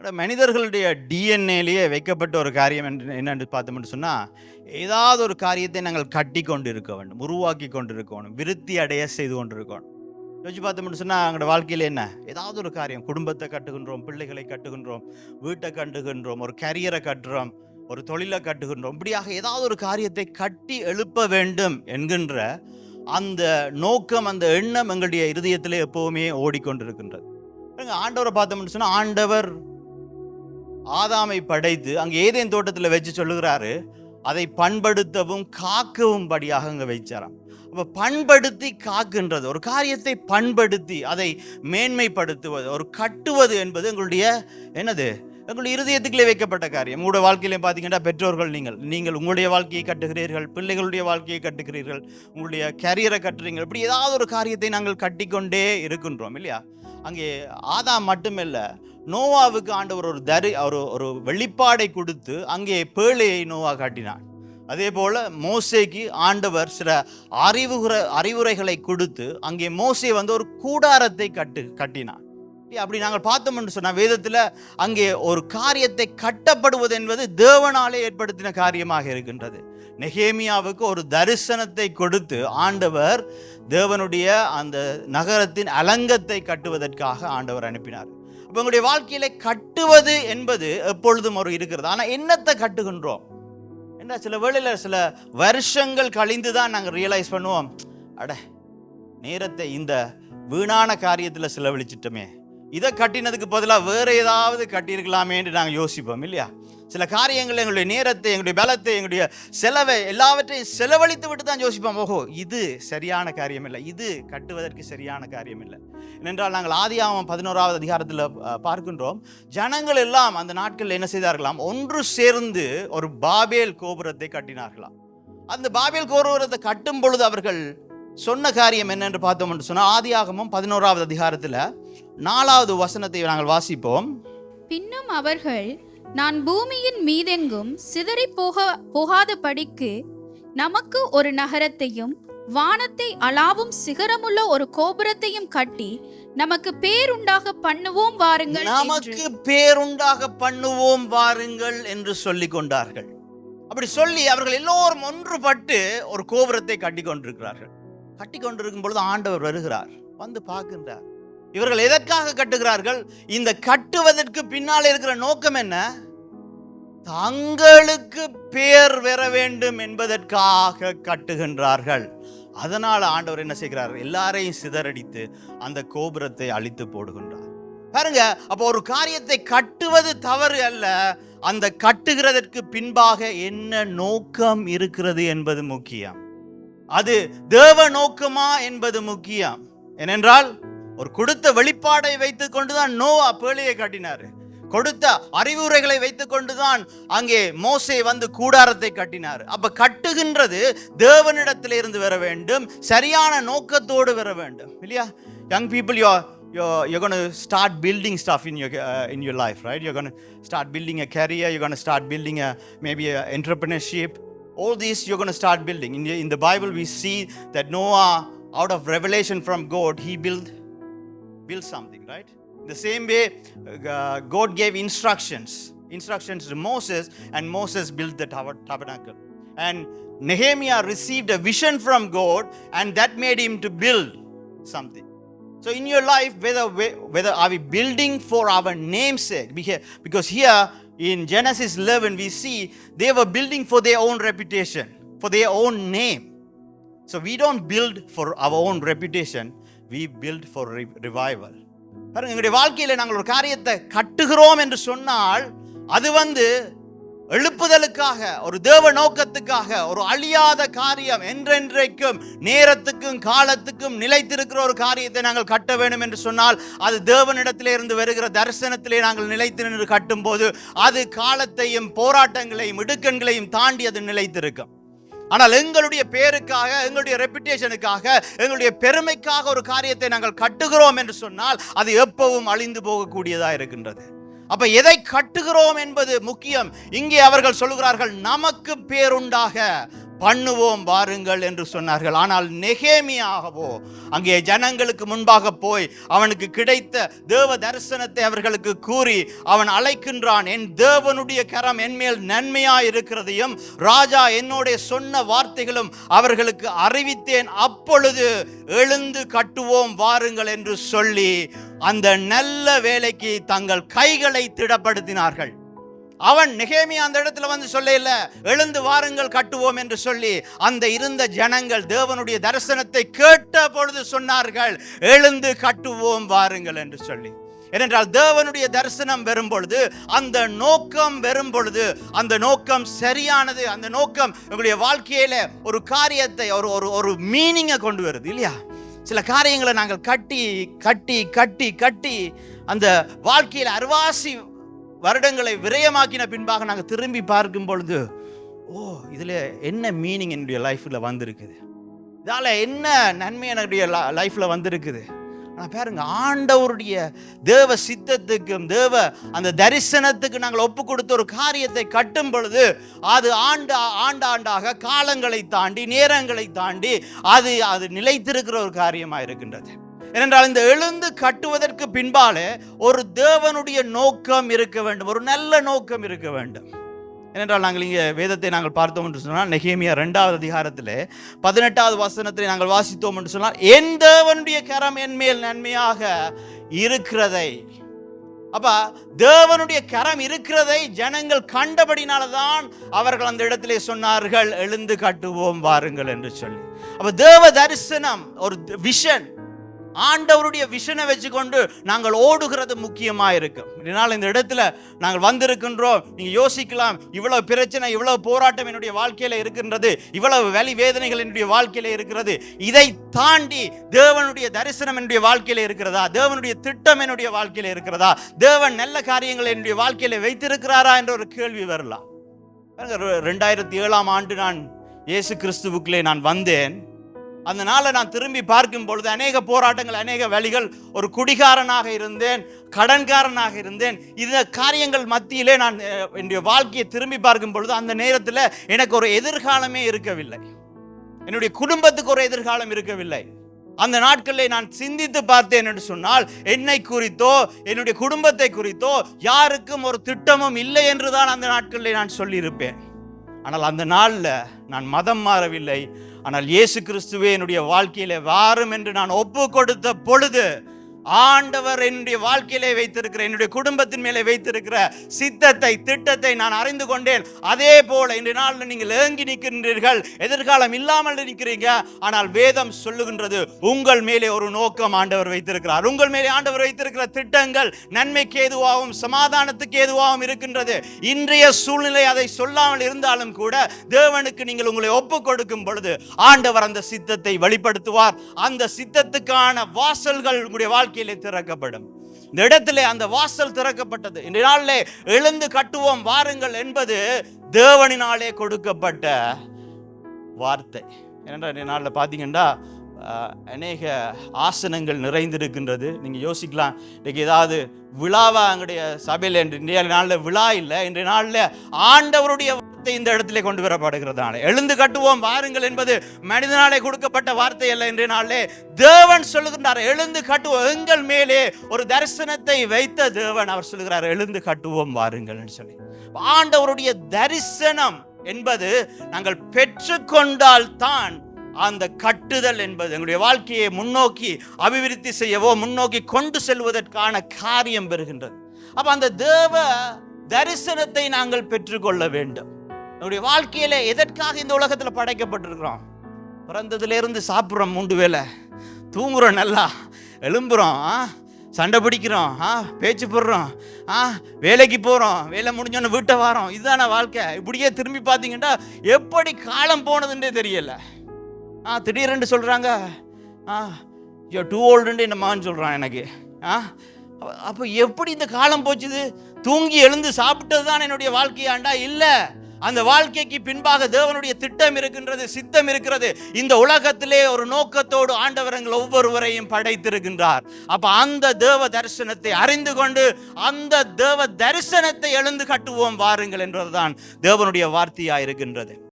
மனிதர்களுடைய டிஎன்ஏலேயே வைக்கப்பட்ட ஒரு காரியம் என்று என்னென்று பார்த்தோம்னு சொன்னால் ஏதாவது ஒரு காரியத்தை நாங்கள் கட்டி கொண்டு இருக்க வேண்டும் உருவாக்கி கொண்டு இருக்கணும் விருத்தி அடைய செய்து கொண்டு இருக்கணும் யோசிச்சு பார்த்தோம்னு சொன்னால் எங்களோட வாழ்க்கையில் என்ன? ஏதாவது ஒரு காரியம் குடும்பத்தை கட்டுகின்றோம் பிள்ளைகளை கட்டுகின்றோம் வீட்டை கட்டுகின்றோம் ஒரு கரியரை கட்டுறோம் ஒரு தொழிலை கட்டுகின்றோம் இப்படியாக ஏதாவது ஒரு காரியத்தை கட்டி எழுப்ப வேண்டும் என்கின்ற அந்த நோக்கம் அந்த எண்ணம் எங்களுடைய இருதயத்தில் எப்போவுமே ஓடிக்கொண்டிருக்கின்றது. ஆண்டவரை பார்த்தோம்னு சொன்னால் ஆண்டவர் ஆதாமை படைத்து அங்கே ஏதேன் தோட்டத்தில் வச்சு சொல்லுகிறாரு அதை பண்படுத்தவும் காக்கவும் படியாக அங்கே வைச்சாராம். அப்போ பண்படுத்தி காக்கின்றது ஒரு காரியத்தை பண்படுத்தி அதை மேன்மைப்படுத்துவது ஒரு கட்டுவது என்பது எங்களுடைய என்னது? எங்களுடைய இருதயத்துக்குள்ளே வைக்கப்பட்ட காரியம். உங்களுடைய வாழ்க்கையிலே பார்த்தீங்கன்னா பெற்றோர்கள் நீங்கள் நீங்கள் உங்களுடைய வாழ்க்கையை கட்டுகிறீர்கள் பிள்ளைகளுடைய வாழ்க்கையை கட்டுகிறீர்கள் உங்களுடைய கரியரை கட்டுறீங்கள் இப்படி ஏதாவது ஒரு காரியத்தை நாங்கள் கட்டிக்கொண்டே இருக்கின்றோம் இல்லையா? அங்கே ஆதா மட்டுமில்லை நோவாவுக்கு ஆண்டவர் ஒரு தரி ஒரு ஒரு வெளிப்பாடை கொடுத்து அங்கே பேழையை நோவா காட்டினான். அதே போல் மோசேக்கு ஆண்டவர் சில அறிவுரை அறிவுரைகளை கொடுத்து அங்கே மோசே வந்து ஒரு கூடாரத்தை கட்டு கட்டினான். அப்படி நாங்கள் பார்த்தோம்னு சொன்னால் வேதத்தில் அங்கே ஒரு காரியத்தை கட்டப்படுவது என்பது தேவனாலே ஏற்படுத்தின காரியமாக இருக்கின்றது. நெகேமியாவுக்கு ஒரு தரிசனத்தை கொடுத்து ஆண்டவர் தேவனுடைய அந்த நகரத்தின் அலங்கத்தை கட்டுவதற்காக ஆண்டவர் அனுப்பினார். அப்போ உங்களுடைய வாழ்க்கையில கட்டுவது என்பது எப்பொழுதும் ஒரு இருக்கிறது. ஆனால் என்னத்தை கட்டுகின்றோம்? என்ன சில வேளையில் சில வருஷங்கள் கழிந்து தான் நாங்கள் ரியலைஸ் பண்ணுவோம் அட நேரத்தை இந்த வீணான காரியத்தில் செலவழிச்சிட்டோமே. இதை கட்டினதுக்கு பதிலாக வேற ஏதாவது கட்டியிருக்கலாமே என்று நாங்கள் யோசிப்போம் இல்லையா? சில காரியங்கள் எங்களுடைய நேரத்தை எங்களுடைய பலத்தை எங்களுடைய செலவை எல்லாவற்றையும் செலவழித்து விட்டு தான் யோசிப்போம். ஓஹோ இது சரியான காரியம் இல்லை இது கட்டுவதற்கு சரியான காரியம் இல்லை ஏனென்றால் நாங்கள் ஆதியாகமம் பதினோராவது அதிகாரத்தில் பார்க்கின்றோம். ஜனங்கள் எல்லாம் அந்த நாட்களில் என்ன செய்தார்களாம்? ஒன்று சேர்ந்து ஒரு பாபேல் கோபுரத்தை கட்டினார்களாம். அந்த பாபேல் கோபுரத்தை கட்டும் பொழுது அவர்கள் சொன்ன காரியம் என்னென்று பார்த்தோம் என்று சொன்னால் ஆதியாகமும் பதினோராவது அதிகாரத்தில் நாலாவது வசனத்தை நாங்கள் வாசிப்போம். பின்னும் அவர்கள் நான் பூமியின் மீதெங்கும் சிதறி போக போகாத படிக்கு நமக்கு ஒரு நகரத்தையும் வானத்தை அளாவும் சிகரமுள்ள ஒரு கோபுரத்தையும் கட்டி நமக்கு பேருண்டாக பண்ணுவோம் வாருங்கள். நமக்கு பேருண்டாக பண்ணுவோம் வாருங்கள் என்று சொல்லிக் கொண்டார்கள். அப்படி சொல்லி அவர்கள் எல்லோரும் ஒன்றுபட்டு ஒரு கோபுரத்தை கட்டி கொண்டிருக்கிறார்கள். கட்டி கொண்டிருக்கும் பொழுது ஆண்டவர் வருகிறார். வந்து பார்க்கின்றார். இவர்கள் எதற்காக கட்டுகிறார்கள்? இந்த கட்டுவதற்கு பின்னால் இருக்கிற நோக்கம் என்ன? தங்களுக்கு பேர் பெற வேண்டும் என்பதற்காக கட்டுகின்றார்கள். அதனால் ஆண்டவர் என்ன செய்கிறார்? எல்லாரையும் சிதறடித்து அந்த கோபுரத்தை அழித்து போடுகின்றார். பாருங்க அப்போ ஒரு காரியத்தை கட்டுவது தவறு அல்ல. அந்த கட்டுகிறதற்கு பின்பாக என்ன நோக்கம் இருக்கிறது என்பது முக்கியம். அது தேவ நோக்கமா என்பது முக்கியம். ஏனென்றால் ஒரு கொடுத்த வெளிப்பாடை வைத்துக் கொண்டுதான் நோவா பேழையை கட்டினாரு கொடுத்த அறிவுரைகளை வைத்துக் கொண்டுதான் அங்கே மோசே வந்து கூடாரத்தை கட்டினார் அப்ப கட்டுகின்றது தேவனிடத்தில் இருந்து வர வேண்டும் சரியான நோக்கத்தோடு வர வேண்டும் இல்லையா young people you you're, you're going to start building stuff in your uh, in your life right you're going to start building a career you're going to start building a maybe a entrepreneurship all these you're going to start building in the, in the bible we see that noah out of revelation from god he built built something right? The same way uh, god gave instructions. Instructions to moses and moses built the tab- tabernacle. And nehemiah received a vision from god and that made him to build something. So in your life, whether whether are we building for our namesake? Because here in Genesis 11, we see they were building for their own reputation, for their own name. So we don't build for our own reputation, we build for re- பாருங்க எங்களுடைய வாழ்க்கையில் நாங்கள் ஒரு காரியத்தை கட்டுகிறோம் என்று சொன்னால் அது வந்து எழுப்புதலுக்காக ஒரு தேவ நோக்கத்துக்காக ஒரு அழியாத காரியம் என்றென்றைக்கும் நேரத்துக்கும் காலத்துக்கும் நிலைத்திருக்கிற ஒரு காரியத்தை நாங்கள் கட்ட வேண்டும் என்று சொன்னால் அது தேவனிடத்திலே இருந்து வருகிற தரிசனத்திலே நாங்கள் நிலைத்து நின்று கட்டும்போது அது காலத்தையும் போராட்டங்களையும் இடுக்கண்களையும் தாண்டி அது நிலைத்திருக்கும். ஆனால் எங்களுடைய பேருக்காக எங்களுடைய ரெப்புடேஷனுக்காக எங்களுடைய பெருமைக்காக ஒரு காரியத்தை நாங்கள் கட்டுகிறோம் என்று சொன்னால் அது எப்பவும் அழிந்து போகக்கூடியதாக இருக்கின்றது. அப்ப எதை கட்டுகிறோம் என்பது முக்கியம். இங்கே அவர்கள் சொல்லுகிறார்கள் நமக்கு பேருண்டாக பண்ணுவோம் வாருங்கள் என்று சொன்னார்கள். ஆனால் நெகேமியாகவோ அங்கே ஜனங்களுக்கு முன்பாக போய் அவனுக்கு கிடைத்த தேவ தரிசனத்தை அவர்களுக்கு கூறி அவன் அழைக்கின்றான் என் தேவனுடைய கரம் என்மேல் நன்மையாக இருக்கிறதையும் ராஜா என்னோட சொன்ன வார்த்தைகளும் அவர்களுக்கு அறிவித்தேன். அப்பொழுது எழுந்து கட்டுவோம் வாருங்கள் என்று சொல்லி அந்த நல்ல வேலைக்கு தங்கள் கைகளை திடப்படுத்தினார்கள். அவன் நெகேமியா அந்த இடத்துல வந்து சொல்ல இல்ல எழுந்து வாருங்கள் கட்டுவோம் என்று சொல்லி அந்த இருந்த ஜனங்கள் தேவனுடைய தரிசனத்தை கேட்ட பொழுது சொன்னார்கள் எழுந்து கட்டுவோம் வாருங்கள் என்று சொல்லி. ஏனென்றால் தேவனுடைய தரிசனம் வரும் பொழுது அந்த நோக்கம் வரும் பொழுது அந்த நோக்கம் சரியானது அந்த நோக்கம் உங்களுடைய வாழ்க்கையில ஒரு காரியத்தை ஒரு ஒரு ஒரு மீனிங்கை கொண்டு வருது இல்லையா? சில காரியங்களை நாங்கள் கட்டி கட்டி கட்டி கட்டி அந்த வாழ்க்கையில் அருவாசி வருடங்களை விரயமாக்கின பின்பாக நாங்கள் திரும்பி பார்க்கும் பொழுது ஓ இதில் என்ன மீனிங் என்னுடைய லைஃப்பில் வந்திருக்குது? இதால் என்ன நன்மை என்னுடைய லைஃப்பில் வந்திருக்குது? ஆனால் பாருங்க ஆண்டவருடைய தேவ சித்தத்துக்கும் தேவ அந்த தரிசனத்துக்கு நாங்கள் ஒப்பு கொடுத்த ஒரு காரியத்தை கட்டும் பொழுது அது ஆண்டு ஆண்டாண்டாக காலங்களை தாண்டி நேரங்களை தாண்டி அது அது நிலைத்திருக்கிற ஒரு காரியமாக இருக்கின்றது ஏனென்றால் இந்த எழுந்து கட்டுவதற்கு பின்பாலே ஒரு தேவனுடைய நோக்கம் இருக்க வேண்டும். ஒரு நல்ல நோக்கம் இருக்க வேண்டும். ஏனென்றால் நாங்கள் இங்கே வேதத்தை நாங்கள் பார்த்தோம் என்று சொன்னால் நெகேமியா ரெண்டாவது அதிகாரத்தில் பதினெட்டாவது வசனத்தை நாங்கள் வாசித்தோம் என்று சொன்னால் என் தேவனுடைய கரம் என் மேல் நன்மையாக இருக்கிறதை. அப்ப தேவனுடைய கரம் இருக்கிறதை ஜனங்கள் கண்டபடினால தான் அவர்கள் அந்த இடத்திலே சொன்னார்கள் எழுந்து கட்டுவோம் வாருங்கள் என்று சொல்லி. அப்ப தேவ தரிசனம் ஒரு விஷன் ஆண்டவருடைய விஷனை வச்சுக்கொண்டு நாங்கள் ஓடுகிறது முக்கியமாக இருக்கும் இதனால் இந்த இடத்துல நாங்கள் வந்திருக்கின்றோம். நீங்கள் யோசிக்கலாம் இவ்வளவு பிரச்சனை இவ்வளவு போராட்டம் என்னுடைய வாழ்க்கையில் இருக்கின்றது. இவ்வளவு வலி வேதனைகள் என்னுடைய வாழ்க்கையில் இருக்கிறது. இதை தாண்டி தேவனுடைய தரிசனம் என்னுடைய வாழ்க்கையில் இருக்கிறதா? தேவனுடைய திட்டம் என்னுடைய வாழ்க்கையில் இருக்கிறதா? தேவன் நல்ல காரியங்களை என்னுடைய வாழ்க்கையில் வைத்திருக்கிறாரா என்ற ஒரு கேள்வி வரலாம். ரெண்டாயிரத்தி ஏழாம் ஆண்டு நான் இயேசு கிறிஸ்துவுக்குள்ளே நான் வந்தேன். அந்த நாளை நான் திரும்பி பார்க்கும் பொழுது அநேக போராட்டங்கள் அநேக வழிகள் ஒரு குடிகாரனாக இருந்தேன் கடன்காரனாக இருந்தேன். இந்த காரியங்கள் மத்தியிலே நான் என்னுடைய வாழ்க்கையை திரும்பி பார்க்கும் பொழுது அந்த நேரத்தில் எனக்கு ஒரு எதிர்காலமே இருக்கவில்லை. என்னுடைய குடும்பத்துக்கு ஒரு எதிர்காலம் இருக்கவில்லை. அந்த நாட்களில் நான் சிந்தித்து பார்த்தேன் என்று சொன்னால் என்னை குறித்தோ என்னுடைய குடும்பத்தை குறித்தோ யாருக்கும் ஒரு திட்டமும் இல்லை என்று தான் அந்த நாட்களில் நான் சொல்லியிருப்பேன். ஆனால் அந்த நாளில் நான் மதம் மாறவில்லை. ஆனால் இயேசு கிறிஸ்துவே என்னுடைய வாழ்க்கையில் வாரும் என்று நான் ஒப்பு கொடுத்த பொழுது ஆண்டவர் என்னுடைய வாழ்க்கையிலே வைத்திருக்கிற என்னுடைய குடும்பத்தின் மேலே வைத்திருக்கிற சித்தத்தை திட்டத்தை நான் அறிந்து கொண்டேன். அதே போல இன்று நாளில் நீங்கள் ஏங்கி நிற்கின்றீர்கள். எதிர்காலம் இல்லாமல் நிற்கிறீங்க. ஆனால் வேதம் சொல்லுகின்றது உங்கள் மேலே ஒரு நோக்கம் ஆண்டவர் வைத்திருக்கிறார். உங்கள் மேலே ஆண்டவர் வைத்திருக்கிற திட்டங்கள் நன்மைக்கு ஏதுவாகவும் சமாதானத்துக்கு ஏதுவாகவும் இருக்கின்றது. இன்றைய சூழ்நிலை அதை சொல்லாமல் இருந்தாலும் கூட தேவனுக்கு நீங்கள் உங்களை ஒப்பு கொடுக்கும் பொழுது ஆண்டவர் அந்த சித்தத்தை வெளிப்படுத்துவார். அந்த சித்தத்துக்கான வாசல்கள் உங்களுடைய வாழ்க்கை வாழ்க்கையிலே திறக்கப்படும். இந்த இடத்துல அந்த வாசல் திறக்கப்பட்டது. இந்த நாளிலே எழுந்து கட்டுவோம் வாருங்கள் என்பது தேவனினாலே கொடுக்கப்பட்ட வார்த்தை. ஏனென்றால் இந்த நாளில் பார்த்தீங்கன்னா அநேக ஆசனங்கள் நிறைந்திருக்கின்றது. நீங்கள் யோசிக்கலாம் இன்றைக்கு ஏதாவது விழாவா எங்களுடைய சபையில்? இன்றைய நாளில் விழா இல்லை. இன்றைய நாளில் ஆண்டவருடைய வார்த்தை இந்த இடத்திலே கொண்டு வரப்படுகிறதால. எழுந்து கட்டுவோம் வாருங்கள் என்பது மனிதனாலே கொடுக்கப்பட்ட வார்த்தை அல்ல இன்றைய நாளிலே. தேவன் சொல்லுகின்றார் எழுந்து கட்டுவோம் எங்கள் மேலே ஒரு தரிசனத்தை வைத்த தேவன் அவர் சொல்லுகிறார் எழுந்து கட்டுவோம் வாருங்கள் சொல்லி. ஆண்டவருடைய தரிசனம் என்பது நாங்கள் பெற்றுக்கொண்டால் தான் அந்த கட்டுதல் என்பது எங்களுடைய வாழ்க்கையை முன்னோக்கி அபிவிருத்தி செய்யவோ முன்னோக்கி கொண்டு செல்வதற்கான காரியம் பெறுகின்றது. அப்ப அந்த தேவ தரிசனத்தை நாங்கள் பெற்றுக்கொள்ள வேண்டும். நம்முடைய வாழ்க்கையில எதற்காக இந்த உலகத்தில் படைக்கப்பட்டிருக்கிறோம்? பிறந்ததுலேருந்து சாப்பிட்றோம் மூன்று வேலை தூங்குறோம் நல்லா. எழும்புறோம் ஆ? சண்டை பிடிக்கிறோம் ஆ? பேச்சு போடுறோம் ஆ? வேலைக்கு போகிறோம் வேலை முடிஞ்சோன்னு வீட்டை வாரோம். இதுதானே வாழ்க்கை? இப்படியே திரும்பி பார்த்தீங்கன்னா எப்படி காலம் போனதுன்றே தெரியல. ஆ திடீரென்று சொல்கிறாங்க ஆ? யோ டூ ஓல்டுன்னு என்ன மகன் சொல்கிறான் எனக்கு. ஆ? அப்போ எப்படி இந்த காலம் போச்சுது? தூங்கி எழுந்து சாப்பிட்டது தான் என்னுடைய வாழ்க்கையாண்டா? இல்லை. அந்த வாழ்க்கைக்கு பின்பாக தேவனுடைய திட்டம் இருக்கின்றது சித்தம் இருக்கிறது. இந்த உலகத்திலே ஒரு நோக்கத்தோடு ஆண்டவரங்கள் ஒவ்வொருவரையும் படைத்திருக்கின்றார். அப்ப அந்த தேவ தரிசனத்தை அறிந்து கொண்டு அந்த தேவ தரிசனத்தை எழுந்து கட்டுவோம் வாருங்கள் என்பதுதான் தேவனுடைய வார்த்தையாக இருக்கின்றது